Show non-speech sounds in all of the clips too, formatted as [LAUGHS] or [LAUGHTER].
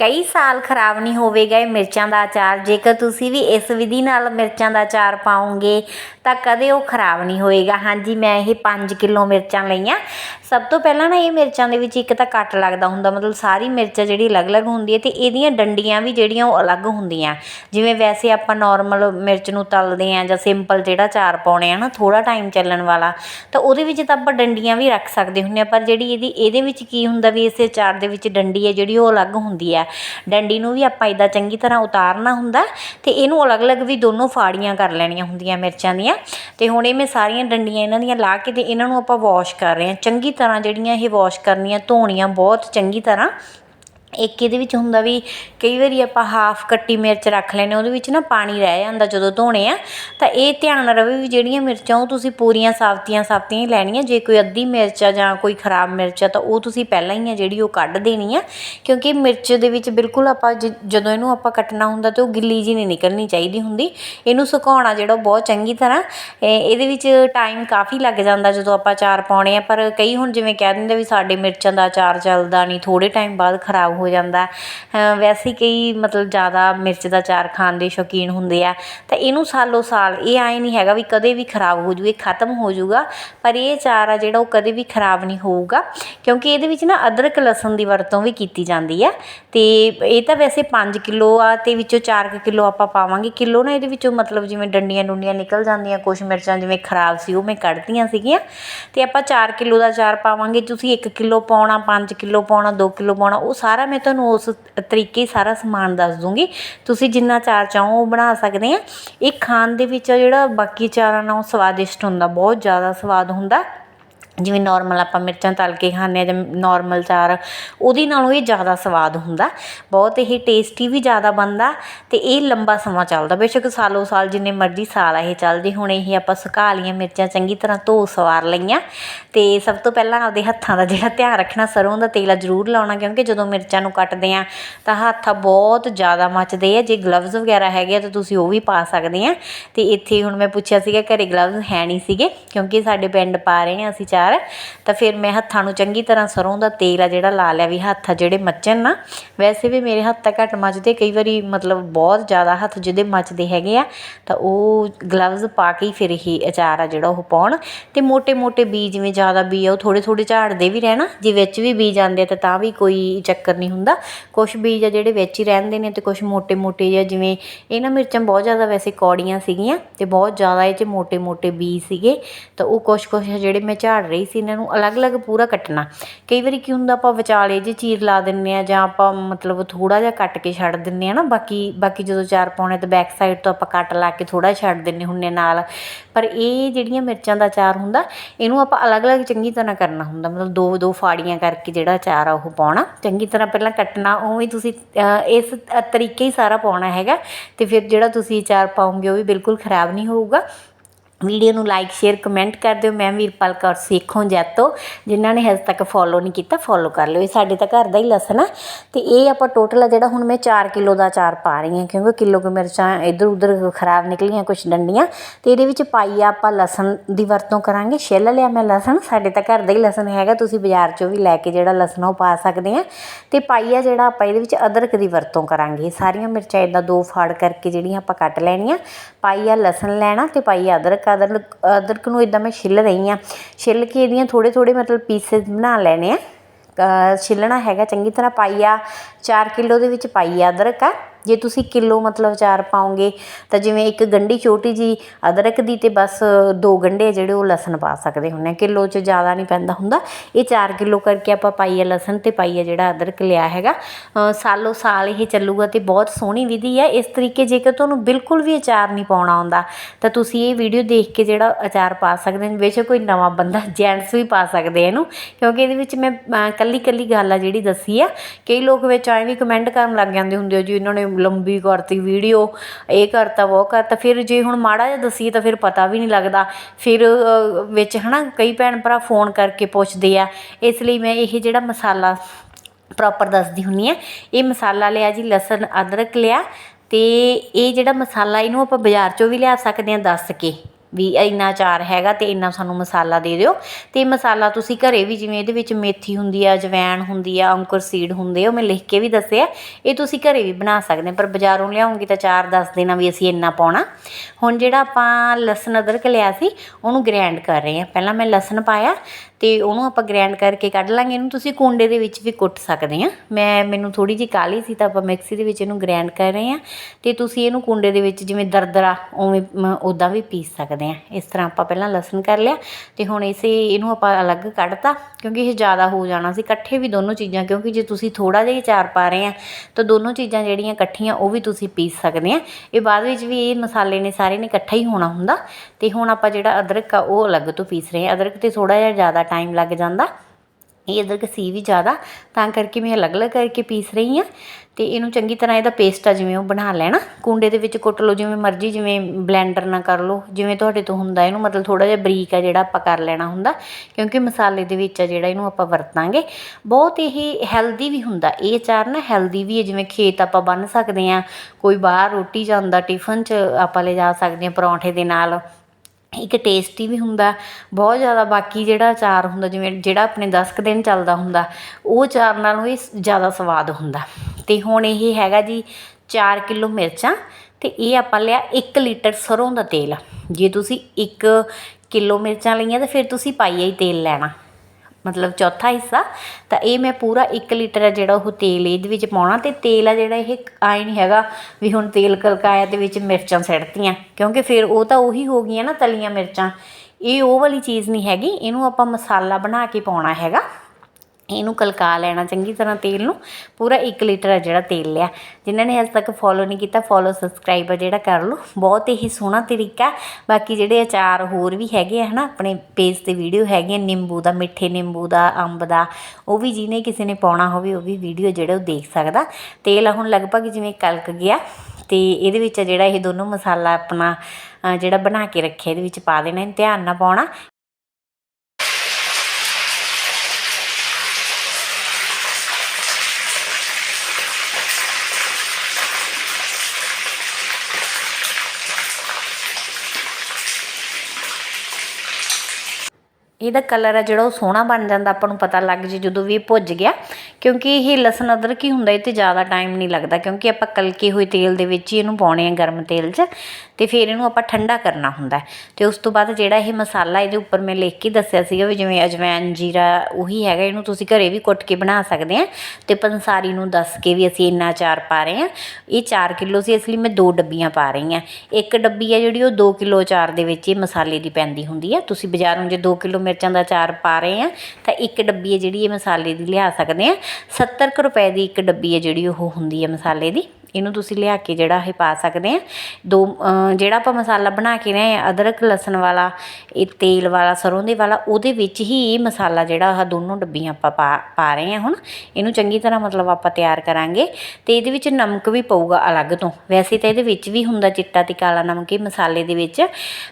ਕਈ ਸਾਲ ਖਰਾਬ ਨਹੀਂ ਹੋਵੇਗਾ ਇਹ ਮਿਰਚਾਂ ਦਾ ਅਚਾਰ। ਜੇਕਰ ਤੁਸੀਂ ਵੀ ਇਸ ਵਿਧੀ ਨਾਲ ਮਿਰਚਾਂ ਦਾ ਅਚਾਰ ਪਾਓਗੇ, ਤਾਂ ਕਦੇ ਉਹ ਖਰਾਬ ਨਹੀਂ ਹੋਏਗਾ। ਹਾਂਜੀ, ਮੈਂ ਇਹ 5 ਕਿਲੋ ਮਿਰਚਾਂ ਲਈਆਂ। ਸਭ ਤੋਂ ਪਹਿਲਾਂ ਨਾ ਇਹ ਮਿਰਚਾਂ ਦੇ ਵਿੱਚ ਇੱਕ ਤਾਂ ਕੱਟ ਲੱਗਦਾ ਹੁੰਦਾ। ਮਤਲਬ ਸਾਰੀ ਮਿਰਚ ਜਿਹੜੀ ਅਲੱਗ-ਅਲੱਗ ਹੁੰਦੀ ਹੈ ਤੇ ਇਹਦੀਆਂ ਡੰਡੀਆਂ ਵੀ ਜਿਹੜੀਆਂ ਉਹ ਅਲੱਗ ਹੁੰਦੀਆਂ। ਜਿਵੇਂ ਵੈਸੇ ਆਪਾਂ ਨਾਰਮਲ ਮਿਰਚ ਨੂੰ ਤਲਦੇ ਆਂ ਜਾਂ ਸਿੰਪਲ ਜਿਹੜਾ ਚਾਰ ਪਾਉਣੇ ਆ ਨਾ ਥੋੜਾ ਟਾਈਮ ਚੱਲਣ ਵਾਲਾ, ਤਾਂ ਉਹਦੇ ਵਿੱਚ ਤਾਂ ਆਪਾਂ ਡੰਡੀਆਂ ਵੀ ਰੱਖ ਸਕਦੇ ਹੁੰਦੇ ਆ ਪਰ ਜਿਹੜੀ ਇਹਦੀ ਇਹਦੇ ਵਿੱਚ ਕੀ ਹੁੰਦਾ ਵੀ ਇਸੇ ਅਚਾਰ ਦੇ ਵਿੱਚ ਡੰਡੀ ਹੈ ਜਿਹੜੀ ਉਹ ਅਲੱਗ ਹੁੰਦੀ ਹੈ। ਡੰਡੀ ਨੂੰ ਵੀ ਆਪਾਂ ਇਦਾਂ ਚੰਗੀ ਤਰ੍ਹਾਂ ਉਤਾਰਨਾ ਹੁੰਦਾ ਤੇ ਇਹਨੂੰ ਅਲੱਗ-ਅਲੱਗ ਵੀ ਦੋਨੋਂ ਫਾੜੀਆਂ ਕਰ ਲੈਣੀਆਂ ਹੁੰਦੀਆਂ ਮਿਰਚਾਂ ਦੀਆਂ। ਤੇ ਹੁਣ ਇਹ ਮੈਂ ਸਾਰੀਆਂ ਡੰਡੀਆਂ ਇਹਨਾਂ ਦੀਆਂ ਲਾ ਕੇ ਤੇ ਇਹਨਾਂ ਨੂੰ ਆਪਾਂ ਵਾਸ਼ ਕਰ ਰਹੇ ਹਾਂ। ਚੰਗੀ ਤਰ੍ਹਾਂ ਜਿਹੜੀਆਂ ਇਹ ਵਾਸ਼ ਕਰਨੀਆਂ ਧੋਣੀਆਂ ਬਹੁਤ ਚੰਗੀ ਤਰ੍ਹਾਂ। ਇੱਕ ਇਹਦੇ ਵਿੱਚ ਹੁੰਦਾ ਵੀ ਕਈ ਵਾਰੀ ਆਪਾਂ ਹਾਫ ਕੱਟੀ ਮਿਰਚ ਰੱਖ ਲੈਨੇ ਉਹਦੇ ਵਿੱਚ ਨਾ ਪਾਣੀ ਰਹਿ ਜਾਂਦਾ ਜਦੋਂ ਧੋਣੇ ਆ। ਤਾਂ ਇਹ ਧਿਆਨ ਰਵੇ ਵੀ ਜਿਹੜੀਆਂ ਮਿਰਚਾਂ ਉਹ ਤੁਸੀਂ ਪੂਰੀਆਂ ਸਾਫਤੀਆਂ ਸਾਫਤੀਆਂ ਹੀ ਲੈਣੀਆਂ, ਜੇ ਕੋਈ ਅੱਧੀ ਮਿਰਚ ਆ ਜਾਂ ਕੋਈ ਖਰਾਬ ਮਿਰਚ ਆ, ਤਾਂ ਉਹ ਤੁਸੀਂ ਪਹਿਲਾਂ ਹੀ ਆ ਜਿਹੜੀ ਉਹ ਕੱਢ ਦੇਣੀ ਆ। ਕਿਉਂਕਿ ਮਿਰਚ ਦੇ ਵਿੱਚ ਬਿਲਕੁਲ ਆਪਾਂ ਜ- ਜਦੋਂ ਇਹਨੂੰ ਆਪਾਂ ਕੱਟਣਾ ਹੁੰਦਾ ਤੇ ਉਹ ਗਿੱਲੀ ਜੀ ਨਹੀਂ ਨਿਕਲਣੀ ਚਾਹੀਦੀ ਹੁੰਦੀ। ਇਹਨੂੰ ਸੁਕਾਉਣਾ ਜਿਹੜਾ ਉਹ ਬਹੁਤ ਚੰਗੀ ਤਰ੍ਹਾਂ ਇਹਦੇ ਵਿੱਚ ਟਾਈਮ ਕਾਫੀ ਲੱਗ ਜਾਂਦਾ ਜਦੋਂ ਆਪਾਂ ਅਚਾਰ ਪਾਉਣੇ ਆ। ਪਰ ਕਈ ਹੁਣ ਜਿਵੇਂ ਕਹਿ ਦਿੰਦੇ ਵੀ ਸਾਡੇ ਮਿਰਚਾਂ ਦਾ ਅਚਾਰ ਚੱਲਦਾ ਨਹੀਂ ਥੋੜੇ ਟਾਈਮ ਬਾਅਦ ਖਰਾਬ ਹੋ ਜਾਂਦਾ। ਵੈਸੇ ਕਈ ਮਤਲਬ ਜ਼ਿਆਦਾ ਮਿਰਚ ਦਾ ਅਚਾਰ ਖਾਣ ਦੇ ਸ਼ੌਕੀਨ ਹੁੰਦੇ ਆ, ਤਾਂ ਇਹਨੂੰ ਸਾਲੋ ਸਾਲ ਇਹ ਆਏ ਨਹੀਂ ਹੈਗਾ ਵੀ ਕਦੇ ਵੀ ਖਰਾਬ ਹੋ ਜੂ ਇਹ ਖਤਮ ਹੋ ਜਾਊਗਾ ਪਰ ਇਹ ਅਚਾਰ ਆ ਜਿਹੜਾ ਉਹ ਕਦੇ ਵੀ ਖਰਾਬ ਨਹੀਂ ਹੋਊਗਾ, ਕਿਉਂਕਿ ਇਹਦੇ ਵਿੱਚ ਨਾ ਅਦਰਕ ਲਸਣ ਦੀ ਵਰਤੋਂ ਵੀ ਕੀਤੀ ਜਾਂਦੀ ਆ। ਤੇ ਇਹ ਤਾਂ ਵੈਸੇ 5 ਕਿਲੋ ਆ, ਤੇ ਵਿੱਚੋਂ 4 ਕਿਲੋ ਆਪਾਂ ਪਾਵਾਂਗੇ। ਕਿਲੋ ਨਾ ਇਹਦੇ ਵਿੱਚੋਂ ਮਤਲਬ ਜਿਵੇਂ ਡੰਡੀਆਂ ਡੁੰਡੀਆਂ ਨਿਕਲ ਜਾਂਦੀਆਂ ਕੁਝ ਮਿਰਚਾਂ ਜਿਵੇਂ ਖਰਾਬ ਸੀ ਉਹ ਮੈਂ ਕੱਢਤੀਆਂ ਸੀਗੀਆਂ। ਤੇ ਆਪਾਂ 4 ਕਿਲੋ ਦਾ ਅਚਾਰ ਪਾਵਾਂਗੇ, ਤੁਸੀਂ 1 ਕਿਲੋ ਪਾਉਣਾ 5 ਕਿਲੋ ਪਾਉਣਾ 2 ਕਿਲੋ ਪਾਉਣਾ, ਉਹ ਸਾਰਾ ਮੈਂ ਤੁਹਾਨੂੰ ਉਸ ਤਰੀਕੇ ਸਾਰਾ ਸਮਾਨ ਦੱਸ ਦੂੰਗੀ। ਤੁਸੀਂ ਜਿੰਨਾ ਚਾਰ ਚਾਹੋ ਉਹ ਬਣਾ ਸਕਦੇ ਆ। ਇਹ ਖਾਣ ਦੇ ਵਿੱਚ ਜਿਹੜਾ ਬਾਕੀ ਅਚਾਰਾਂ ਨਾਲੋਂ ਸਵਾਦਿਸ਼ਟ ਹੁੰਦਾ, ਬਹੁਤ ਜ਼ਿਆਦਾ ਸਵਾਦ ਹੁੰਦਾ। ਜਿਵੇਂ ਨੋਰਮਲ ਆਪਾਂ ਮਿਰਚਾਂ ਤਲ ਕੇ ਖਾਂਦੇ ਹਾਂ ਜਾਂ ਨੋਰਮਲ ਚਾਰ, ਉਹਦੇ ਨਾਲੋਂ ਇਹ ਜ਼ਿਆਦਾ ਸਵਾਦ ਹੁੰਦਾ। ਬਹੁਤ ਇਹ ਟੇਸਟੀ ਵੀ ਜ਼ਿਆਦਾ ਬਣਦਾ ਅਤੇ ਇਹ ਲੰਬਾ ਸਮਾਂ ਚੱਲਦਾ। ਬੇਸ਼ੱਕ ਸਾਲੋ ਸਾਲ ਜਿੰਨੇ ਮਰਜ਼ੀ ਸਾਲ ਆ ਇਹ ਚੱਲਦੇ, ਹੁਣ ਇਹ ਆਪਾਂ ਸੁਕਾ ਲਈਆਂ ਮਿਰਚਾਂ ਚੰਗੀ ਤਰ੍ਹਾਂ ਧੋ ਸਵਾਰ ਲਈਆਂ ਅਤੇ ਸਭ ਤੋਂ ਪਹਿਲਾਂ ਆਪਦੇ ਹੱਥਾਂ ਦਾ ਜਿਹੜਾ ਧਿਆਨ ਰੱਖਣਾ, ਸਰੋਂ ਦਾ ਤੇਲ ਜ਼ਰੂਰ ਲਾਉਣਾ, ਕਿਉਂਕਿ ਜਦੋਂ ਮਿਰਚਾਂ ਨੂੰ ਕੱਟਦੇ ਆ ਤਾਂ ਹੱਥ ਬਹੁਤ ਜ਼ਿਆਦਾ ਮੱਚਦੇ ਆ। ਜੇ ਗਲਵਜ਼ ਵਗੈਰਾ ਹੈਗੇ ਆ ਤਾਂ ਤੁਸੀਂ ਉਹ ਵੀ ਪਾ ਸਕਦੇ ਆ। ਅਤੇ ਇੱਥੇ ਹੁਣ ਮੈਂ ਪੁੱਛਿਆ ਸੀਗਾ, ਘਰੇ ਗਲਵਜ਼ ਹੈ ਨਹੀਂ ਸੀਗੇ, ਕਿਉਂਕਿ ਸਾਡੇ ਪਿੰਡ ਪਾ ਰਹੇ ਆ ਅਸੀਂ ਚਾਰ। ਤਿਆਰ ਤਾਂ ਫਿਰ ਮੈਂ ਹੱਥਾਂ ਨੂੰ ਚੰਗੀ ਤਰ੍ਹਾਂ ਸਰੋਂ ਦਾ ਤੇਲ ਆ ਜਿਹੜਾ ਲਾ ਲਿਆ ਵੀ ਹੱਥ ਆ ਜਿਹੜੇ ਮੱਚਣ ਨਾ, ਵੈਸੇ ਵੀ ਮੇਰੇ ਹੱਥ ਤਾਂ ਘੱਟ ਮੱਚਦੇ, ਕਈ ਵਾਰੀ ਮਤਲਬ ਬਹੁਤ ਜ਼ਿਆਦਾ ਹੱਥ ਜਿਹਦੇ ਮੱਚਦੇ ਹੈਗੇ ਆ, ਤਾਂ ਉਹ ਗਲਵਜ਼ ਪਾ ਕੇ ਹੀ ਫਿਰ ਹੀ ਅਚਾਰ ਆ ਜਿਹੜਾ ਉਹ ਪਾਉਣ। ਤੇ ਮੋٹے-ਮੋٹے ਬੀ ਜਿਵੇਂ ਜ਼ਿਆਦਾ ਬੀ ਆ, ਉਹ ਥੋੜੇ-ਥੋੜੇ ਝਾੜਦੇ ਵੀ ਰਹਿਣਾ, ਜੇ ਵਿੱਚ ਵੀ ਬੀਜ ਜਾਂਦੇ ਤਾਂ ਤਾਂ ਵੀ ਕੋਈ ਚੱਕਰ ਨਹੀਂ ਹੁੰਦਾ। ਕੁਝ ਬੀਜ ਆ ਜਿਹੜੇ ਵਿੱਚ ਹੀ ਰਹਿੰਦੇ ਨੇ ਤੇ ਕੁਝ ਮੋٹے-ਮੋٹे ਜਾਂ ਜਿਵੇਂ ਇਹਨਾਂ ਮਿਰਚਾਂ ਬਹੁਤ ਜ਼ਿਆਦਾ ਵੈਸੇ ਕੌੜੀਆਂ ਸੀਗੀਆਂ, ਤੇ ਬਹੁਤ ਜ਼ਿਆਦਾ ਇਹ ਚ ਮੋٹے-ਮੋٹੇ ਬੀ ਸੀਗੇ, ਤਾਂ ਉਹ ਕੁਝ-ਕੁਝ ਜਿਹੜੇ ਮੈਂ ਝਾੜ ਰਹੀ ਸੀ, ਇਹਨਾਂ ਨੂੰ ਅਲੱਗ-ਅਲੱਗ ਪੂਰਾ ਕੱਟਣਾ। ਕਈ ਵਾਰੀ ਕੀ ਹੁੰਦਾ, ਆਪਾਂ ਵਿਚਾਲੇ ਜੇ ਚੀਰ ਲਾ ਦਿੰਨੇ ਆ ਜਾਂ ਆਪਾਂ ਮਤਲਬ ਥੋੜਾ ਜਿਹਾ ਕੱਟ ਕੇ ਛੱਡ ਦਿੰਨੇ ਆ ਨਾ, ਬਾਕੀ ਬਾਕੀ ਜਦੋਂ ਚਾਰ ਪਾਉਣੇ ਤਾਂ ਬੈਕ ਸਾਈਡ ਤੋਂ ਆਪਾਂ ਕੱਟ ਲਾ ਕੇ ਥੋੜਾ ਛੱਡ ਦਿੰਨੇ ਹੁੰਨੇ ਨਾਲ। ਪਰ ਇਹ ਜਿਹੜੀਆਂ ਮਿਰਚਾਂ ਦਾ ਅਚਾਰ ਹੁੰਦਾ, ਇਹਨੂੰ ਆਪਾਂ ਅਲੱਗ-ਅਲੱਗ ਚੰਗੀ ਤਰ੍ਹਾਂ ਕਰਨਾ ਹੁੰਦਾ। ਮਤਲਬ ਦੋ ਦੋ ਫਾੜੀਆਂ ਕਰਕੇ ਜਿਹੜਾ ਅਚਾਰ ਆ ਉਹ ਪਾਉਣਾ। ਚੰਗੀ ਤਰ੍ਹਾਂ ਪਹਿਲਾਂ ਕੱਟਣਾ, ਉਵੇਂ ਤੁਸੀਂ ਇਸ ਤਰੀਕੇ ਹੀ ਸਾਰਾ ਪਾਉਣਾ ਹੈਗਾ। ਤੇ ਫਿਰ ਜਿਹੜਾ ਤੁਸੀਂ ਅਚਾਰ ਪਾਉਂਗੇ, ਉਹ ਵੀ ਬਿਲਕੁਲ ਖਰਾਬ ਨਹੀਂ ਹੋਊਗਾ। ਵੀਡੀਓ ਨੂੰ ਲਾਈਕ ਸ਼ੇਅਰ ਕਮੈਂਟ ਕਰ ਦਿਓ। ਮੈਂ ਵੀਰਪਾਲ ਕੌਰ ਸੇਖੋਂ ਜੈਤੋ, ਜਿਨ੍ਹਾਂ ਨੇ ਹਜੇ ਤੱਕ ਫੋਲੋ ਨਹੀਂ ਕੀਤਾ ਫੋਲੋ ਕਰ ਲਿਓ। ਇਹ ਸਾਡੇ ਤਾਂ ਘਰ ਦਾ ਹੀ ਲਸਣ ਆ। ਤੇ ਇਹ ਆਪਾਂ ਟੋਟਲ ਆ ਜਿਹੜਾ ਹੁਣ ਮੈਂ 4 ਕਿਲੋ ਦਾ ਅਚਾਰ ਪਾ ਰਹੀ ਹਾਂ, ਕਿਉਂਕਿ ਕਿਲੋ ਕੁ ਮਿਰਚਾਂ ਇੱਧਰ ਉੱਧਰ ਖਰਾਬ ਨਿਕਲੀਆਂ ਕੁਝ ਡੰਡੀਆਂ। ਤੇ ਇਹਦੇ ਵਿੱਚ ਪਾਈ ਆ ਆਪਾਂ ਲਸਣ ਦੀ ਵਰਤੋਂ ਕਰਾਂਗੇ। ਛਿੱਲ ਲਿਆ ਮੈਂ ਲਸਣ। ਸਾਡੇ ਤਾਂ ਘਰ ਦਾ ਹੀ ਲਸਣ ਹੈਗਾ। ਤੁਸੀਂ ਬਾਜ਼ਾਰ ਚੋਂ ਵੀ ਲੈ ਕੇ ਜਿਹੜਾ ਲਸਣ ਉਹ ਪਾ ਸਕਦੇ ਆ। ਤੇ ਪਾਈ ਆ ਜਿਹੜਾ ਆਪਾਂ ਇਹਦੇ ਵਿੱਚ ਅਦਰਕ ਦੀ ਵਰਤੋਂ ਕਰਾਂਗੇ। ਸਾਰੀਆਂ ਮਿਰਚਾਂ ਇਦਾਂ ਦੋ ਫਾੜ ਕਰਕੇ ਜਿਹੜੀਆਂ ਆਪਾਂ ਕੱਟ ਲੈਣੀਆਂ। ਪਾਈ ਆ ਲਸਣ ਲੈਣਾ ਤੇ ਪਾਈ ਆ ਅਦਰਕ ਅਦਰਕ ਅਦਰਕ ਨੂੰ ਇਦਾਂ ਮੈਂ ਛਿੱਲ ਰਹੀ ਆ ਛਿੱਲ ਕੇ ਇਹਦੀਆਂ ਥੋੜੇ ਥੋੜੇ ਮਤਲਬ ਪੀਸਿਸ ਬਣਾ ਲੈਣੇ ਆ। ਛਿੱਲਣਾ ਹੈਗਾ, ਚੰਗੀ ਤਰ੍ਹਾਂ ਪਾਈ ਆ 4 ਕਿਲੋ ਦੇ ਵਿੱਚ ਪਾਈ ਅਦਰਕ ਆ। ਜੇ ਤੁਸੀਂ ਕਿਲੋ ਮਤਲਬ ਚਾਰ ਪਾਓਗੇ ਤਾਂ ਜਿਵੇਂ ਇੱਕ ਗੰਢੀ ਛੋਟੀ ਜੀ ਅਦਰਕ ਦੀ ਤੇ ਬਸ ਦੋ ਗੰਢੇ ਜਿਹੜੇ ਉਹ ਲਸਣ ਪਾ ਸਕਦੇ ਹੁੰਨੇ ਕਿਲੋ 'ਚ ਜ਼ਿਆਦਾ ਨਹੀਂ ਪੈਂਦਾ ਹੁੰਦਾ। ਇਹ 4 ਕਿਲੋ ਕਰਕੇ ਆਪਾਂ ਪਾਈ ਲਸਣ ਤੇ ਪਾਈ ਜਿਹੜਾ ਅਦਰਕ ਲਿਆ ਹੈਗਾ। ਸਾਲੋ ਸਾਲ ਇਹ ਚੱਲੂਗਾ ਤੇ ਬਹੁਤ ਸੋਹਣੀ ਵਿਧੀ ਆ। ਇਸ ਤਰੀਕੇ ਜੇਕਰ ਤੁਹਾਨੂੰ ਬਿਲਕੁਲ ਵੀ ਅਚਾਰ ਨਹੀਂ ਪਾਉਣਾ ਆਉਂਦਾ ਤਾਂ ਤੁਸੀਂ ਇਹ ਵੀਡੀਓ ਦੇਖ ਕੇ ਜਿਹੜਾ ਅਚਾਰ ਪਾ ਸਕਦੇ ਹੋ ਬੇਸ਼ੱਕ ਕੋਈ ਨਵਾਂ ਬੰਦਾ [LAUGHS] ਜੈਂਟਸ ਵੀ ਪਾ ਸਕਦੇ ਇਹਨੂੰ। ਕਿਉਂਕਿ ਇਹਦੇ ਵਿੱਚ ਮੈਂ ਅ, ਕੱਲੀ ਕੱਲੀ ਗੱਲ ਆ ਜਿਹੜੀ ਦੱਸੀ ਆ। ਕਈ ਲੋਕ ਵਿੱਚ ਐਂ ਵੀ ਕਮੈਂਟ ਕਰਨ ਲੱਗ ਜਾਂਦੇ ਹੁੰਦੇ ਆ ਜੀ ਇਹਨਾਂ ਨੇ ਲੰਬੀ ਕਰਤੀ ਵੀਡੀਓ ਇਹ ਕਰਤਾ ਉਹ ਕਰਤਾ ਫਿਰ ਜੇ ਹੁਣ ਮਾੜਾ ਜਿਹਾ ਦਸੀਏ ਤਾਂ ਫਿਰ ਪਤਾ ਵੀ ਨਹੀਂ ਲੱਗਦਾ। ਫਿਰ ਅ, ਵਿੱਚ ਹਨਾ ਕਈ ਭੈਣ ਭਰਾ ਫੋਨ ਕਰਕੇ ਪੁੱਛਦੇ ਆ ਇਸ ਲਈ ਮੈਂ ਇਹ ਜਿਹੜਾ ਮਸਾਲਾ ਪ੍ਰੋਪਰ ਦੱਸਦੀ ਹੁੰਨੀ ਆ ਇਹ ਮਸਾਲਾ ਲਿਆ ਜੀ ਲਸਣ ਅਦਰਕ ਲਿਆ ਤੇ ਇਹ ਜਿਹੜਾ ਮਸਾਲਾ ਇਹਨੂੰ ਆਪਾਂ ਬਾਜ਼ਾਰ ਚੋਂ ਵੀ ਲਿਆ ਸਕਦੇ ਆ ਦੱਸ ਕੇ। ਵੀ ਇੰਨਾ ਚਾਰ ਹੈਗਾ ਅਤੇ ਇੰਨਾ ਸਾਨੂੰ ਮਸਾਲਾ ਦੇ ਦਿਓ। ਤੇ ਮਸਾਲਾ ਤੁਸੀਂ ਘਰ ਵੀ ਜਿਵੇਂ ਇਹਦੇ ਵਿੱਚ ਮੇਥੀ ਹੁੰਦੀ ਆ ਜਵੈਣ ਹੁੰਦੀ ਆ, ਅੰਕੁਰ ਸੀਡ ਹੁੰਦੇ ਉਹ ਮੈਂ ਲਿਖ ਕੇ ਵੀ ਦੱਸਿਆ। ਇਹ ਤੁਸੀਂ ਘਰ ਵੀ ਬਣਾ ਸਕਦੇ ਪਰ ਬਾਜ਼ਾਰੋਂ ਲਿਆਉਂਗੇ ਤਾਂ ਚਾਰ ਦੱਸ ਦੇਣਾ ਵੀ ਅਸੀਂ ਇੰਨਾ ਪਾਉਣਾ। ਹੁਣ ਜਿਹੜਾ ਆਪਾਂ ਲਸਣ ਅਦਰਕ ਲਿਆ ਸੀ, ਉਹਨੂੰ ਗ੍ਰੈਂਡ ਕਰ ਰਹੇ ਹਾਂ ਪਹਿਲਾਂ ਮੈਂ ਲਸਣ ਪਾਇਆ ਤੇ ਉਹਨੂੰ ਆਪਾਂ ਗ੍ਰੈਂਡ ਕਰਕੇ ਕੱਢ ਲਾਂਗੇ। ਇਹਨੂੰ ਤੁਸੀਂ ਕੁੰਡੇ ਦੇ ਵਿੱਚ ਵੀ ਕੁੱਟ ਸਕਦੇ ਆ। ਮੈਂ, ਮੈਨੂੰ ਥੋੜੀ ਜਿਹੀ ਕਾਲੀ ਸੀ ਤਾਂ ਆਪਾਂ ਮਿਕਸੀ ਦੇ ਵਿੱਚ ਇਹਨੂੰ ਗ੍ਰੈਂਡ ਕਰ ਰਹੇ ਆ। ਤੇ ਤੁਸੀਂ ਇਹਨੂੰ ਕੁੰਡੇ ਦੇ ਵਿੱਚ ਜਿਵੇਂ ਦਰਦਰਾ ਉਵੇਂ ਉਦਾਂ ਵੀ ਪੀਸ ਸਕਦੇ ਆ ਇਸ ਤਰ੍ਹਾਂ ਆਪਾਂ ਪਹਿਲਾਂ ਲਸਣ ਕਰ ਲਿਆ ਤੇ ਹੁਣ ਇਸੇ ਇਹਨੂੰ ਆਪਾਂ ਅਲੱਗ ਕੱਢਤਾ ਕਿਉਂਕਿ ਇਹ ਜ਼ਿਆਦਾ ਹੋ ਜਾਣਾ ਸੀ। ਇਕੱਠੇ ਵੀ ਦੋਨੋਂ ਚੀਜ਼ਾਂ ਕਿਉਂਕਿ ਜੇ ਤੁਸੀਂ ਥੋੜਾ ਜਿਹਾ ਚਾਰ ਪਾ ਰਹੇ ਆ ਤਾਂ ਦੋਨੋਂ ਚੀਜ਼ਾਂ ਜਿਹੜੀਆਂ ਇਕੱਠੀਆਂ ਉਹ ਵੀ ਤੁਸੀਂ ਪੀਸ ਸਕਦੇ ਆ ਇਹ ਬਾਅਦ ਵਿੱਚ ਵੀ ਇਹ ਮਸਾਲੇ ਨੇ ਸਾਰੇ ਨੇ ਇਕੱਠਾ ਹੀ ਹੋਣਾ ਹੁੰਦਾ ਤੇ ਹੁਣ ਆਪਾਂ ਜਿਹੜਾ ਅਦਰਕ ਆ ਉਹ ਅਲੱਗ ਤੋਂ ਪੀਸ ਰਹੇ ਆ ਅਦਰਕ ਤੇ ਥੋੜਾ ਜਿਹਾ ਜ਼ਿਆਦਾ ਟਾਈਮ ਲੱਗ ਜਾਂਦਾ। ਇਹ ਅਦਰਕ ਸੀ ਵੀ ਜ਼ਿਆਦਾ, ਤਾਂ ਕਰਕੇ ਮੈਂ ਅਲੱਗ-ਅਲੱਗ ਕਰਕੇ ਪੀਸ ਰਹੀ ਹਾਂ ਤੇ ਇਹਨੂੰ ਚੰਗੀ ਤਰ੍ਹਾਂ ਇਹਦਾ ਪੇਸਟ ਆ ਜਿਵੇਂ ਉਹ ਬਣਾ ਲੈਣਾ। ਕੁੰਡੇ ਦੇ ਵਿੱਚ ਕੁੱਟ ਲਓ, ਜਿਵੇਂ ਮਰਜ਼ੀ, ਜਿਵੇਂ ਬਲੈਂਡਰ ਨਾ ਕਰ ਲਓ, ਜਿਵੇਂ ਤੁਹਾਡੇ ਤੋਂ ਹੁੰਦਾ, ਇਹਨੂੰ ਮਤਲਬ ਥੋੜਾ ਜਿਹਾ ਬਰੀਕ ਆ ਜਿਹੜਾ ਆਪਾਂ ਕਰ ਲੈਣਾ ਹੁੰਦਾ, ਕਿਉਂਕਿ ਮਸਾਲੇ ਦੇ ਵਿੱਚ ਆ ਜਿਹੜਾ ਇਹਨੂੰ ਆਪਾਂ ਵਰਤਾਂਗੇ। ਬਹੁਤ ਇਹ ਹੈਲਦੀ ਵੀ ਹੁੰਦਾ, ਇਹ ਅਚਾਰ ਨਾ ਹੈਲਦੀ ਵੀ ਹੈ ਜਿਵੇਂ ਖੇਤ ਆਪਾਂ ਬੰਨ ਸਕਦੇ ਆ, ਕੋਈ ਬਾਹਰ ਰੋਟੀ ਜਾਂਦਾ ਟਿਫਨ 'ਚ ਆਪਾਂ ਲੈ ਜਾ ਸਕਦੇ ਆ ਪਰੌਂਠੇ ਦੇ ਨਾਲ। ਇੱਕ ਟੇਸਟੀ ਵੀ ਹੁੰਦਾ, ਬਹੁਤ ਜ਼ਿਆਦਾ ਬਾਕੀ ਜਿਹੜਾ ਅਚਾਰ ਹੁੰਦਾ, ਜਿਵੇਂ ਜਿਹੜਾ ਆਪਣੇ 10 ਕੁ ਦਿਨ ਚੱਲਦਾ ਹੁੰਦਾ, ਉਹ ਅਚਾਰ ਨਾਲੋਂ ਇਹ ਜ਼ਿਆਦਾ ਸਵਾਦ ਹੁੰਦਾ। ਅਤੇ ਹੁਣ ਇਹ ਹੈਗਾ ਜੀ 4 ਕਿਲੋ ਮਿਰਚਾਂ ਅਤੇ ਇਹ ਆਪਾਂ ਲਿਆ 1 ਲੀਟਰ ਸਰੋਂ ਦਾ ਤੇਲ। ਜੇ ਤੁਸੀਂ 1 ਕਿਲੋ ਮਿਰਚਾਂ ਲਈਆਂ, ਤਾਂ ਫਿਰ ਤੁਸੀਂ ਪਾਈਆ ਹੀ ਤੇਲ ਲੈਣਾ। ਮਤਲਬ ਚੌਥਾ ਹਿੱਸਾ, ਤਾਂ ਇਹ ਮੈਂ ਪੂਰਾ 1 ਲੀਟਰ ਆ ਜਿਹੜਾ ਉਹ ਤੇਲ ਇਹਦੇ ਵਿੱਚ ਪਾਉਣਾ, ਤੇ ਤੇਲ ਆ ਜਿਹੜਾ ਇਹ ਆਏ ਨਹੀਂ ਹੈਗਾ ਵੀ ਹੁਣ ਤੇਲ ਕਲਕਾਇਆ ਤੇ ਵਿੱਚ ਮਿਰਚਾਂ ਸਿੱਟਤੀਆਂ ਕਿਉਂਕਿ ਫਿਰ ਉਹ ਤਾਂ ਉਹੀ ਹੋ ਗਈਆਂ ਨਾ ਤਲੀਆਂ ਮਿਰਚਾਂ। ਇਹ ਉਹ ਵਾਲੀ ਚੀਜ਼ ਨਹੀਂ ਹੈਗੀ, ਇਹਨੂੰ ਆਪਾਂ ਮਸਾਲਾ ਬਣਾ ਕੇ ਪਾਉਣਾ ਹੈਗਾ। ਇਹਨੂੰ ਕਲਕਾ ਲੈਣਾ, ਚੰਗੀ ਤਰ੍ਹਾਂ ਤੇਲ ਨੂੰ ਪੂਰਾ 1 ਲੀਟਰ ਆ ਜਿਹੜਾ ਤੇਲ ਲਿਆ। ਜਿਨ੍ਹਾਂ ਨੇ ਹਜੇ ਤੱਕ ਫੋਲੋ ਨਹੀਂ ਕੀਤਾ ਫੋਲੋ ਸਬਸਕ੍ਰਾਈਬ ਆ ਜਿਹੜਾ ਕਰ ਲਓ। ਬਹੁਤ ਹੀ ਸੋਹਣਾ ਤਰੀਕਾ। ਬਾਕੀ ਜਿਹੜੇ ਅਚਾਰ ਹੋਰ ਵੀ ਹੈਗੇ ਆ, ਹਨਾ, ਆਪਣੇ ਪੇਜ ਤੇ ਵੀਡੀਓ ਹੈਗੀਆਂ ਨਿੰਬੂ ਦਾ, ਮਿੱਠੇ ਨਿੰਬੂ ਦਾ, ਅੰਬ ਦਾ, ਉਹ ਵੀ ਜਿਹਨੇ ਕਿਸੇ ਨੇ ਪਾਉਣਾ ਹੋਵੇ, ਉਹ ਵੀ ਵੀਡੀਓ ਜਿਹੜਾ ਉਹ ਦੇਖ ਸਕਦਾ। ਤੇਲ ਹੁਣ ਲਗਭਗ ਜਿਵੇਂ ਕਲਕ ਗਿਆ, ਤੇ ਇਹਦੇ ਵਿੱਚ ਜਿਹੜਾ ਇਹ ਦੋਨੋਂ ਮਸਾਲਾ ਆਪਣਾ ਜਿਹੜਾ ਬਣਾ ਕੇ ਰੱਖਿਆ, ਇਹਦੇ ਵਿੱਚ ਪਾ ਦੇਣਾ ਧਿਆਨ ਨਾਲ ਪਾਉਣਾ। ਇਹਦਾ ਕਲਰ ਆ ਜਿਹੜਾ ਉਹ ਸੋਹਣਾ ਬਣ ਜਾਂਦਾ, ਆਪਾਂ ਨੂੰ ਪਤਾ ਲੱਗ ਜੇ ਜਦੋਂ ਵੀ ਇਹ ਭੁੱਜ ਗਿਆ। ਕਿਉਂਕਿ ਇਹ ਲਸਣ ਅਦਰਕ ਹੀ ਹੁੰਦਾ, ਇਹ ਤੇ ਜ਼ਿਆਦਾ ਟਾਈਮ ਨਹੀਂ ਲੱਗਦਾ, ਕਿਉਂਕਿ ਆਪਾਂ ਕਲਕੇ ਹੋਏ ਤੇਲ ਦੇ ਵਿੱਚ ਹੀ ਇਹਨੂੰ ਪਾਉਣੇ ਆ ਗਰਮ ਤੇਲ 'ਚ, ਤੇ ਫਿਰ ਇਹਨੂੰ ਆਪਾਂ ਠੰਡਾ ਕਰਨਾ ਹੁੰਦਾ ਹੈ। ਤੇ ਉਸ ਤੋਂ ਬਾਅਦ ਜਿਹੜਾ ਇਹ ਮਸਾਲਾ ਇਹਦੇ ਉੱਪਰ ਮੈਂ ਲਿਖ ਕੇ ਦੱਸਿਆ ਸੀਗਾ ਵੀ ਜਿਵੇਂ ਅਜਵੈਨ ਜੀਰਾ ਉਹੀ ਹੈਗਾ, ਇਹਨੂੰ ਤੁਸੀਂ ਘਰੇ ਵੀ ਕੁੱਟ ਕੇ ਬਣਾ ਸਕਦੇ ਆ। ਤੇ ਪੰਸਾਰੀ ਨੂੰ ਦੱਸ ਕੇ ਵੀ ਅਸੀਂ ਇੰਨਾ ਚਾਰ ਪਾ ਰਹੇ ਆ। ਇਹ 4 ਕਿਲੋ ਸੀ, ਇਸ ਲਈ ਮੈਂ ਦੋ ਡੱਬੀਆਂ ਪਾ ਰਹੀ ਆ। ਇੱਕ ਡੱਬੀ ਆ ਜਿਹੜੀ ਉਹ 2 ਕਿਲੋ ਚਾਰ ਦੇ ਵਿੱਚ ਇਹ ਮਸਾਲੇ ਦੀ ਪੈਂਦੀ ਹੁੰਦੀ ਆ। ਤੁਸੀਂ ਬਾਜ਼ਾਰੋਂ ਜੇ 2 ਕਿਲੋ ਮਿਰਚਾਂ ਦਾ ਚਾਰ ਪਾ ਰਹੇ ਆ ਤਾਂ ਇੱਕ ਡੱਬੀ ਹੈ ਜਿਹੜੀ ਇਹ ਮਸਾਲੇ ਦੀ ਲਿਆ ਸਕਦੇ ਆ 70 ਕੁ ਰੁਪਏ ਦੀ ਇੱਕ ਡੱਬੀ ਹੈ ਜਿਹੜੀ ਉਹ ਹੁੰਦੀ ਹੈ ਮਸਾਲੇ ਦੀ। ਇਹਨੂੰ ਤੁਸੀਂ ਲਿਆ ਕੇ ਜਿਹੜਾ ਇਹ ਪਾ ਸਕਦੇ ਆ। ਦੋ ਜਿਹੜਾ ਆਪਾਂ ਮਸਾਲਾ ਬਣਾ ਕੇ ਰਹੇ ਆ, ਅਦਰਕ, ਲਸਣ ਵਾਲਾ, ਇਹ ਤੇਲ ਵਾਲਾ, ਸਰੋਂ ਦੇ ਵਾਲਾ, ਉਹਦੇ ਵਿੱਚ ਹੀ ਇਹ ਮਸਾਲਾ ਜਿਹੜਾ ਆਹ ਦੋਨੋਂ ਡੱਬੀਆਂ ਆਪਾਂ ਪਾ ਪਾ ਰਹੇ ਆ ਹੁਣ। ਇਹਨੂੰ ਚੰਗੀ ਤਰ੍ਹਾਂ ਮਤਲਬ ਆਪਾਂ ਤਿਆਰ ਕਰਾਂਗੇ। ਤੇ ਇਹਦੇ ਵਿੱਚ ਨਮਕ ਵੀ ਪਊਗਾ ਅਲੱਗ ਤੋਂ। ਵੈਸੇ ਤਾਂ ਇਹਦੇ ਵਿੱਚ ਵੀ ਹੁੰਦਾ ਚਿੱਟਾ ਤੇ ਕਾਲਾ ਨਮਕ ਇਹ ਮਸਾਲੇ ਦੇ ਵਿੱਚ।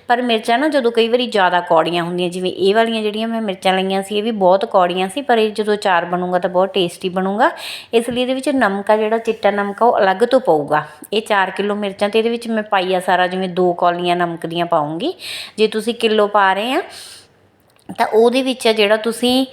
ਪਰ ਮਿਰਚਾਂ ਨਾ ਜਦੋਂ ਕਈ ਵਾਰੀ ਜ਼ਿਆਦਾ ਕੌੜੀਆਂ ਹੁੰਦੀਆਂ, ਜਿਵੇਂ ਇਹ ਵਾਲੀਆਂ ਜਿਹੜੀਆਂ ਮੈਂ ਮਿਰਚਾਂ ਲਈਆਂ ਸੀ, ਇਹ ਵੀ ਬਹੁਤ ਕੌੜੀਆਂ ਸੀ, ਪਰ ਇਹ ਜਦੋਂ ਚਾਰ ਬਣੂਗਾ ਤਾਂ ਬਹੁਤ ਟੇਸਟੀ ਬਣੂਗਾ। ਇਸ ਲਈ ਇਹਦੇ ਵਿੱਚ ਨਮਕ ਆ ਜਿਹੜਾ, ਚਿੱਟਾ ਨਮਕ ਉਹ ਅਲੱਗ ਤੋਂ ਪਊਗਾ। ਇਹ 4 ਕਿਲੋ ਮਿਰਚਾਂ ਤੇ ਇਹਦੇ ਵਿੱਚ ਮੈਂ ਪਾਈਆ ਸਾਰਾ, ਜਿਵੇਂ ਦੋ ਕੌਲੀਆਂ ਨਮਕ ਦੀਆਂ ਪਾਉਂਗੀ। ਜੇ ਤੁਸੀਂ ਕਿਲੋ ਪਾ ਰਹੇ ਆ, ਤਾਂ ਉਹਦੇ ਵਿੱਚ ਆ ਜਿਹੜਾ ਤੁਸੀਂ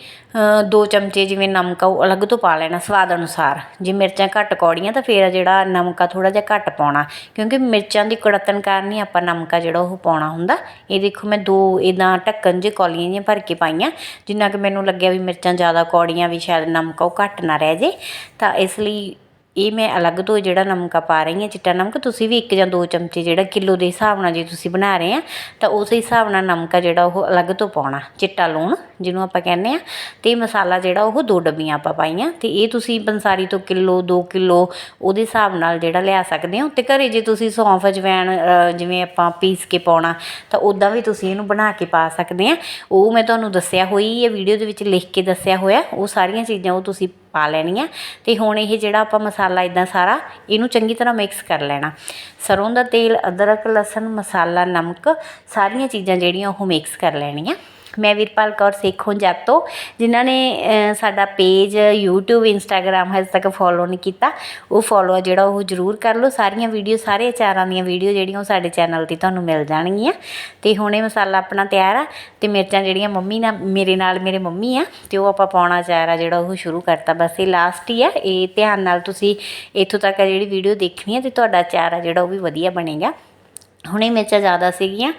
ਦੋ ਚਮਚੇ ਜਿਵੇਂ ਨਮਕ ਆ, ਉਹ ਅਲੱਗ ਤੋਂ ਪਾ ਲੈਣਾ ਸਵਾਦ ਅਨੁਸਾਰ। ਜੇ ਮਿਰਚਾਂ ਘੱਟ ਕੌੜੀਆਂ, ਤਾਂ ਫਿਰ ਆ ਜਿਹੜਾ ਨਮਕਾ ਆ ਥੋੜਾ ਜਿਹਾ ਘੱਟ ਪਾਉਣਾ। ਕਿਉਂਕਿ ਮਿਰਚਾਂ ਦੀ ਕੜਤਨ ਕਾਰਨ ਹੀ ਆਪਾਂ ਨਮਕਾ ਜਿਹੜਾ ਉਹ ਪਾਉਣਾ ਹੁੰਦਾ। ਇਹ ਦੇਖੋ ਮੈਂ ਦੋ ਇਦਾਂ ਢੱਕਣ ਜੇ ਕੌਲੀਆਂ ਜਿਹੀਆਂ ਭਰ ਕੇ ਪਾਈਆਂ। ਜਿੰਨਾ ਕਿ ਮੈਨੂੰ ਲੱਗਿਆ ਵੀ ਮਿਰਚਾਂ ਜ਼ਿਆਦਾ ਕੌੜੀਆਂ ਵੀ ਸ਼ਾਇਦ ਨਮਕਾ ਉਹ ਘੱਟ ਨਾ ਰਹਿ ਜੇ। ਤਾਂ ਇਸ ਲਈ ਇਹ ਮੈਂ ਅਲੱਗ ਤੋਂ ਜਿਹੜਾ ਨਮਕਾ ਪਾ ਰਹੀ ਹਾਂ, ਚਿੱਟਾ ਨਮਕ, ਤੁਸੀਂ ਵੀ ਇੱਕ ਜਾਂ ਦੋ ਚਮਚੇ ਜਿਹੜਾ ਕਿਲੋ ਦੇ ਹਿਸਾਬ ਨਾਲ ਜੇ ਤੁਸੀਂ ਬਣਾ ਰਹੇ ਆ, ਤਾਂ ਉਸ ਹਿਸਾਬ ਨਾਲ ਨਮਕਾ ਜਿਹੜਾ ਉਹ ਅਲੱਗ ਤੋਂ ਪਾਉਣਾ, ਚਿੱਟਾ ਲੂਣ ਜਿਹਨੂੰ ਆਪਾਂ ਕਹਿੰਦੇ ਆ, ਤੇ ਮਸਾਲਾ ਜਿਹੜਾ ਉਹ ਦੋ ਡੱਬੀਆਂ ਆਪਾਂ ਪਾਈਆਂ, ਤੇ ਇਹ ਤੁਸੀਂ ਪੰਸਾਰੀ ਤੋਂ ਕਿਲੋ 2 ਕਿਲੋ ਉਹਦੇ ਹਿਸਾਬ ਨਾਲ ਜਿਹੜਾ ਲਿਆ ਸਕਦੇ ਹੋ, ਤੇ ਘਰੇ ਜੇ ਤੁਸੀਂ ਸੌਂਫ, ਅਜਵੈਣ ਜਿਵੇਂ ਆਪਾਂ ਪੀਸ ਕੇ ਪਾਉਣਾ, ਤਾਂ ਉਦਾਂ ਵੀ ਤੁਸੀਂ ਇਹਨੂੰ ਬਣਾ ਕੇ ਪਾ ਸਕਦੇ ਆ। ਉਹ ਮੈਂ ਤੁਹਾਨੂੰ ਦੱਸਿਆ ਹੋਈ ਹੈ, ਵੀਡੀਓ ਦੇ ਵਿੱਚ ਲਿਖ ਕੇ ਦੱਸਿਆ ਹੋਇਆ, ਉਹ ਸਾਰੀਆਂ ਚੀਜ਼ਾਂ ਉਹ ਤੁਸੀਂ ਪਾ ਲੈਣੀਆਂ ਤੇ ਹੁਣ ਇਹ ਜਿਹੜਾ ਆਪਾਂ ਮਸਾਲਾ ਇਦਾਂ ਸਾਰਾ ਇਹਨੂੰ ਚੰਗੀ ਤਰ੍ਹਾਂ ਮਿਕਸ ਕਰ ਲੈਣਾ। ਸਰੋਂ ਦਾ ਤੇਲ, ਅਦਰਕ, ਲਸਣ, ਮਸਾਲਾ, ਨਮਕ ਸਾਰੀਆਂ ਚੀਜ਼ਾਂ ਜਿਹੜੀਆਂ ਉਹ ਮਿਕਸ ਕਰ ਲੈਣੀਆਂ। ਮੈਂ ਵੀਰਪਾਲ ਕੌਰ ਸੇਖੋਂ ਜਾਤੋ, ਜਿਨ੍ਹਾਂ ਨੇ ਸਾਡਾ ਪੇਜ, YouTube, Instagram ਹਜੇ ਤੱਕ ਫੋਲੋ ਨਹੀਂ ਕੀਤਾ, ਉਹ ਫੋਲੋ ਆ ਜਿਹੜਾ ਉਹ ਜ਼ਰੂਰ ਕਰ ਲਓ। ਸਾਰੀਆਂ ਵੀਡੀਓ ਸਾਰੇ ਅਚਾਰਾਂ ਦੀਆਂ ਵੀਡੀਓ ਜਿਹੜੀਆਂ ਉਹ ਸਾਡੇ ਚੈਨਲ ਤੇ ਤੁਹਾਨੂੰ ਮਿਲ ਜਾਣਗੀਆਂ। ਤੇ ਹੁਣ ਇਹ ਮਸਾਲਾ ਆਪਣਾ ਤਿਆਰ ਆ, ਤੇ ਮਿਰਚਾਂ ਜਿਹੜੀਆਂ ਮੰਮੀ ਨਾਲ, ਮੇਰੇ ਨਾਲ ਮੇਰੇ ਮੰਮੀ ਆ, ਤੇ ਉਹ ਆਪਾਂ ਪਾਉਣਾ ਅਚਾਰ ਆ ਜਿਹੜਾ ਉਹ ਸ਼ੁਰੂ ਕਰਤਾ। ਬਸ ਇਹ ਲਾਸਟ ਹੀ ਆ। ਇਹ ਧਿਆਨ ਨਾਲ ਤੁਸੀਂ ਇੱਥੋਂ ਤੱਕ ਜਿਹੜੀ ਵੀਡੀਓ ਦੇਖਣੀ ਹੈ ਤੇ ਤੁਹਾਡਾ ਅਚਾਰ ਆ ਜਿਹੜਾ ਉਹ ਵੀ ਵਧੀਆ ਬਣੇਗਾ। ਹੁਣੇ ਮਿਰਚਾਂ ਜ਼ਿਆਦਾ ਸੀਗੀਆਂ।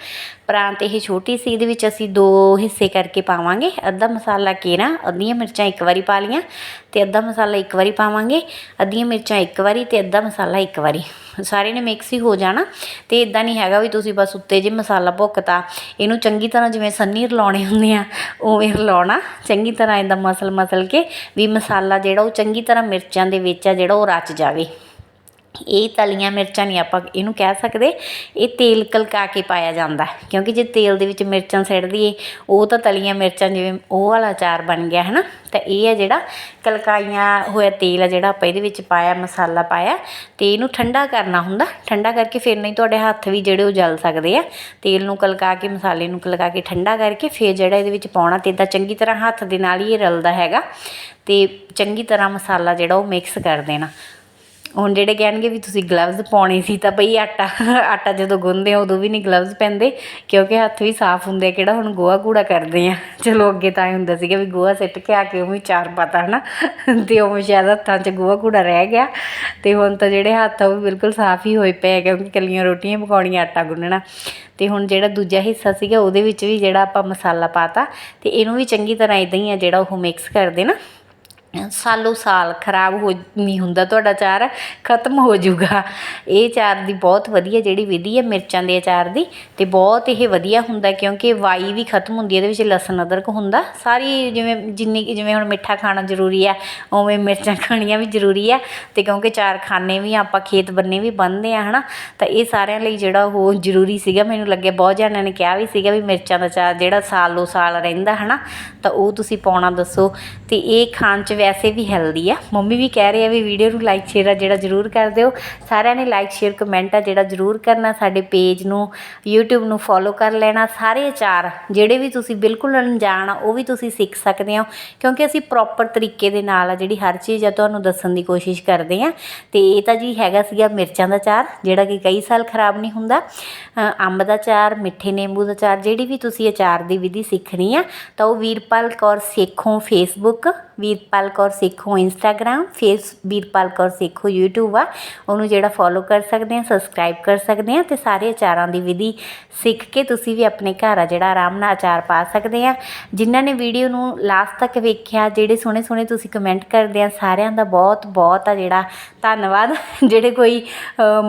ਪ੍ਰਾਂਤ ਇਹ ਛੋਟੀ ਸੀ, ਇਹਦੇ ਵਿੱਚ ਅਸੀਂ ਦੋ ਹਿੱਸੇ ਕਰਕੇ ਪਾਵਾਂਗੇ। ਅੱਧਾ ਮਸਾਲਾ ਕੇਰਾ, ਅੱਧੀਆਂ ਮਿਰਚਾਂ ਇੱਕ ਵਾਰੀ ਪਾ ਲੀਆਂ ਤੇ ਅੱਧਾ ਮਸਾਲਾ ਇੱਕ ਵਾਰੀ ਪਾਵਾਂਗੇ। ਅੱਧੀਆਂ ਮਿਰਚਾਂ ਇੱਕ ਵਾਰੀ ਤੇ ਅੱਧਾ ਮਸਾਲਾ ਇੱਕ ਵਾਰੀ। ਸਾਰੇ ਨੇ ਮਿਕਸ ਹੀ ਹੋ ਜਾਣਾ ਤੇ ਇਦਾਂ ਨਹੀਂ ਹੈਗਾ ਵੀ ਤੁਸੀਂ ਬਸ ਉੱਤੇ ਜੇ ਮਸਾਲਾ ਭੁੱਕਤਾ ਇਹਨੂੰ ਚੰਗੀ ਤਰ੍ਹਾਂ ਜਿਵੇਂ ਸੰਨੀ ਰਲਾਉਣੇ ਹੁੰਦੇ ਆ, ਉਵੇਂ ਰਲਾਉਣਾ। ਚੰਗੀ ਤਰ੍ਹਾਂ ਇਹਦਾ ਮਸਲ ਮਸਲ ਕੇ ਵੀ ਮਸਾਲਾ ਜਿਹੜਾ ਉਹ ਚੰਗੀ ਤਰ੍ਹਾਂ ਮਿਰਚਾਂ ਦੇ ਵਿੱਚ ਆ, ਜਿਹੜਾ ਉਹ ਰਚ ਜਾਵੇ। ਇਹ ਤਲੀਆਂ ਮਿਰਚਾਂ ਨਹੀਂ ਆਪਾਂ ਇਹਨੂੰ ਕਹਿ ਸਕਦੇ, ਇਹ ਤੇਲ ਕਲਕਾ ਕੇ ਪਾਇਆ ਜਾਂਦਾ ਕਿਉਂਕਿ ਜੇ ਤੇਲ ਦੇ ਵਿੱਚ ਮਿਰਚਾਂ ਸਿੱਟ ਦਈਏ ਉਹ ਤਾਂ ਤਲੀਆਂ ਮਿਰਚਾਂ ਜਿਵੇਂ ਉਹ ਵਾਲਾ ਅਚਾਰ ਬਣ ਗਿਆ, ਹੈ ਨਾ? ਤਾਂ ਇਹ ਹੈ ਜਿਹੜਾ ਕਲਕਾਈਆਂ ਹੋਇਆ ਤੇਲ ਆ ਜਿਹੜਾ ਆਪਾਂ ਇਹਦੇ ਵਿੱਚ ਪਾਇਆ, ਮਸਾਲਾ ਪਾਇਆ, ਤੇ ਇਹਨੂੰ ਠੰਡਾ ਕਰਨਾ ਹੁੰਦਾ, ਠੰਡਾ ਕਰਕੇ ਫਿਰ ਨਹੀਂ ਤੁਹਾਡੇ ਹੱਥ ਵੀ ਜਿਹੜੇ ਉਹ ਜਲ ਸਕਦੇ ਆ, ਤੇਲ ਨੂੰ ਕਲਕਾ ਕੇ, ਮਸਾਲੇ ਨੂੰ ਕਲਕਾ ਕੇ ਠੰਡਾ ਕਰਕੇ ਫਿਰ ਜਿਹੜਾ ਇਹਦੇ ਵਿੱਚ ਪਾਉਣਾ, ਤੇ ਇਦਾਂ ਚੰਗੀ ਤਰ੍ਹਾਂ ਹੱਥ ਦੇ ਨਾਲ ਹੀ ਇਹ ਰਲਦਾ ਹੈਗਾ, ਤੇ ਚੰਗੀ ਤਰ੍ਹਾਂ ਮਸਾਲਾ ਜਿਹੜਾ ਉਹ ਮਿਕਸ ਕਰ ਦੇਣਾ। ਹੁਣ ਜਿਹੜੇ ਕਹਿਣਗੇ ਵੀ ਤੁਸੀਂ ਗਲਵਜ਼ ਪਾਉਣੇ ਸੀ ਤਾਂ ਬਈ ਆਟਾ ਆਟਾ ਜਦੋਂ ਗੁੰਨਦੇ ਆ ਉਦੋਂ ਵੀ ਨਹੀਂ ਗਲਵਜ਼ ਪੈਂਦੇ, ਕਿਉਂਕਿ ਹੱਥ ਵੀ ਸਾਫ਼ ਹੁੰਦੇ ਆ, ਕਿਹੜਾ ਹੁਣ ਗੋਹਾ ਕੂੜਾ ਕਰਦੇ ਆ। ਚਲੋ ਅੱਗੇ ਤਾਂ ਇਹ ਹੁੰਦਾ ਸੀਗਾ ਵੀ ਗੋਹਾ ਸਿੱਟ ਕੇ ਆ ਕੇ ਉਹ ਵੀ ਚਾਰ ਪਾਤਾ, ਹਨਾ? ਤੇ ਉਹ ਸ਼ਾਇਦ ਹੱਥਾਂ 'ਚ ਗੋਹਾ ਕੂੜਾ ਰਹਿ ਗਿਆ। ਤੇ ਹੁਣ ਤਾਂ ਜਿਹੜੇ ਹੱਥ ਆ ਉਹ ਵੀ ਬਿਲਕੁਲ ਸਾਫ਼ ਹੀ ਹੋਏ ਪਏ ਕਿਉਂਕਿ ਕੱਲੀਆਂ ਰੋਟੀਆਂ ਪਕਾਉਣੀਆਂ ਆਟਾ ਗੁੰਨਣਾ। ਤੇ ਹੁਣ ਜਿਹੜਾ ਦੂਜਾ ਹਿੱਸਾ ਸੀਗਾ ਉਹਦੇ ਵਿੱਚ ਵੀ ਜਿਹੜਾ ਆਪਾਂ ਮਸਾਲਾ ਪਾਤਾ, ਤੇ ਇਹਨੂੰ ਵੀ ਚੰਗੀ ਤਰ੍ਹਾਂ ਇਦਾਂ ਹੀ ਆ ਜਿਹੜਾ ਉਹ ਮਿਕਸ ਕਰ ਦੇਣਾ ਸਾਲੋ ਸਾਲ ਖਰਾਬ ਹੋ ਨਹੀਂ ਹੁੰਦਾ ਤੁਹਾਡਾ ਅਚਾਰ ਖਤਮ ਹੋ ਜਾਊਗਾ। ਇਹ ਅਚਾਰ ਦੀ ਬਹੁਤ ਵਧੀਆ ਜਿਹੜੀ ਵਿਧੀ ਹੈ ਮਿਰਚਾਂ ਦੇ ਅਚਾਰ ਦੀ ਤੇ ਬਹੁਤ ਇਹ ਵਧੀਆ ਹੁੰਦਾ ਕਿਉਂਕਿ ਵਾਈ ਵੀ ਖਤਮ ਹੁੰਦੀ ਹੈ, ਇਹਦੇ ਵਿੱਚ ਲਸਣ, ਅਦਰਕ ਹੁੰਦਾ। ਸਾਰੀ ਜਿਵੇਂ ਜਿੰਨੀ ਜਿਵੇਂ ਹੁਣ ਮਿੱਠਾ ਖਾਣਾ ਜ਼ਰੂਰੀ ਆ ਉਵੇਂ ਮਿਰਚਾਂ ਖਾਣੀਆਂ ਵੀ ਜ਼ਰੂਰੀ ਆ ਤੇ ਕਿਉਂਕਿ ਚਾਰ ਖਾਣੇ ਵੀ ਆਪਾਂ ਖੇਤ ਬੰਨੇ ਵੀ ਬੰਨਦੇ ਆ ਹਨਾ। ਤਾਂ ਇਹ ਸਾਰਿਆਂ ਲਈ ਜਿਹੜਾ ਉਹ ਜ਼ਰੂਰੀ ਸੀਗਾ, ਮੈਨੂੰ ਲੱਗਿਆ ਬਹੁਤ ਜਣਿਆਂ ਨੇ ਕਿਹਾ ਵੀ ਸੀਗਾ ਵੀ ਮਿਰਚਾਂ ਦਾ ਚਾਰ ਜਿਹੜਾ ਸਾਲੋ ਸਾਲ ਰਹਿੰਦਾ, ਹਨਾ। ਤਾਂ ਉਹ ਤੁਸੀਂ ਪਾਉਣਾ ਦੱਸੋ ਤੇ ਇਹ ਖਾਣ 'ਚ ਵੈਸੇ ਵੀ ਹੈਲਦੀ ਆ। ਮੰਮੀ ਵੀ ਕਹਿ ਰਹੇ ਆ ਵੀ ਵੀਡੀਓ ਨੂੰ ਲਾਈਕ ਸ਼ੇਅਰ ਆ ਜਿਹੜਾ ਜ਼ਰੂਰ ਕਰ ਦਿਓ। ਸਾਰਿਆਂ ਨੇ ਲਾਈਕ ਸ਼ੇਅਰ ਕਮੈਂਟ ਆ ਜਿਹੜਾ ਜ਼ਰੂਰ ਕਰਨਾ। ਸਾਡੇ ਪੇਜ ਨੂੰ, YouTube ਨੂੰ ਫੋਲੋ ਕਰ ਲੈਣਾ। ਸਾਰੇ ਅਚਾਰ, ਜਿਹੜੇ ਵੀ ਤੁਸੀਂ ਬਿਲਕੁਲ ਅਣਜਾਣ ਆ, ਉਹ ਵੀ ਤੁਸੀਂ ਸਿੱਖ ਸਕਦੇ ਹੋ। ਕਿਉਂਕਿ ਅਸੀਂ ਪ੍ਰੋਪਰ ਤਰੀਕੇ ਦੇ ਨਾਲ ਆ, ਜਿਹੜੀ ਹਰ ਚੀਜ਼ ਆ, ਤੁਹਾਨੂੰ ਦੱਸਣ ਦੀ ਕੋਸ਼ਿਸ਼ ਕਰਦੇ ਆ। ਤੇ ਇਹ ਤਾਂ ਜੀ ਹੈਗਾ ਸੀਗਾ ਮਿਰਚਾਂ ਦਾ ਚਾਰ, ਜਿਹੜਾ ਕਿ ਕਈ ਸਾਲ ਖਰਾਬ ਨਹੀਂ ਹੁੰਦਾ। ਅੰਬ ਦਾ ਚਾਰ, ਮਿੱਠੇ ਨਿੰਬੂ ਦਾ ਚਾਰ, ਜਿਹੜੀ ਵੀ ਤੁਸੀਂ ਅਚਾਰ ਦੀ ਵਿਧੀ ਸਿੱਖਣੀ ਆ, ਤਾਂ ਉਹ Veerpal Kaur Sekhon Facebook Veerpal Kaur Sekhon Instagram face Veerpal Kaur Sekhon YouTube ਆ। ਉਹਨੂੰ ਜਿਹੜਾ ਫੋਲੋ ਕਰ ਸਕਦੇ ਆ ਸਬਸਕ੍ਰਾਈਬ ਕਰ ਸਕਦੇ ਆ ਤੇ ਸਾਰੇ ਅਚਾਰਾਂ ਦੀ ਵਿਧੀ ਸਿੱਖ ਕੇ ਤੁਸੀਂ ਵੀ ਆਪਣੇ ਘਰ ਆ ਜਿਹੜਾ ਆਰਾਮ ਨਾਲ ਅਚਾਰ ਪਾ ਸਕਦੇ ਆ। ਜਿਨ੍ਹਾਂ ਨੇ ਵੀਡੀਓ ਨੂੰ ਲਾਸਟ ਤੱਕ ਵੇਖਿਆ, ਜਿਹੜੇ ਸੋਹਣੇ ਸੋਹਣੇ ਤੁਸੀਂ ਕਮੈਂਟ ਕਰਦੇ ਆ, ਸਾਰਿਆਂ ਦਾ ਬਹੁਤ ਬਹੁਤ ਆ ਜਿਹੜਾ ਧੰਨਵਾਦ। [LAUGHS] ਜਿਹੜੇ ਕੋਈ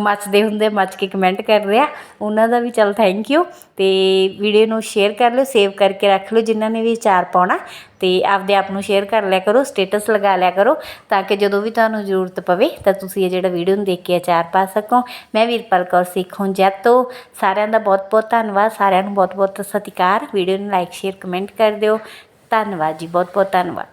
ਮੱਚਦੇ ਹੁੰਦੇ, ਮੱਚ ਕੇ ਕਮੈਂਟ ਕਰਦੇ ਆ, ਉਹਨਾਂ ਦਾ ਵੀ ਚਲ ਥੈਂਕ ਯੂ ਤੇ ਵੀਡੀਓ ਨੂੰ ਸ਼ੇਅਰ ਕਰ ਲਿਓ ਸੇਵ ਕਰਕੇ ਰੱਖ ਲਿਓ, ਜਿਨ੍ਹਾਂ ਨੇ ਵੀ ਅਚਾਰ ਪਾਉਣਾ ਤੇ ਆਪਦੇ ਆਪ ਨੂੰ ਸ਼ੇਅਰ ਕਰ ਲਿਆ ਕਰੋ ਸਟੇਟਸ ਲਗਾ ਲਿਆ ਕਰੋ, ਤਾਂ ਕਿ ਜਦੋਂ ਵੀ ਤੁਹਾਨੂੰ ਜ਼ਰੂਰਤ ਪਵੇ, ਤਾਂ ਤੁਸੀਂ ਇਹ ਜਿਹੜਾ ਵੀਡੀਓ ਨੂੰ ਦੇਖ ਕੇ ਅਚਾਰ ਪਾ ਸਕੋ। ਮੈਂ ਵੀਰਪਾਲ ਕੌਰ ਸਿੱਖੋਂ ਜੈਤੋ। ਸਾਰਿਆਂ ਦਾ ਬਹੁਤ ਬਹੁਤ ਧੰਨਵਾਦ, ਸਾਰਿਆਂ ਨੂੰ ਬਹੁਤ ਬਹੁਤ ਸਤਿਕਾਰ। ਵੀਡੀਓ ਨੂੰ ਲਾਈਕ ਸ਼ੇਅਰ ਕਮੈਂਟ ਕਰ ਦਿਓ। ਧੰਨਵਾਦ ਜੀ, ਬਹੁਤ ਬਹੁਤ ਧੰਨਵਾਦ।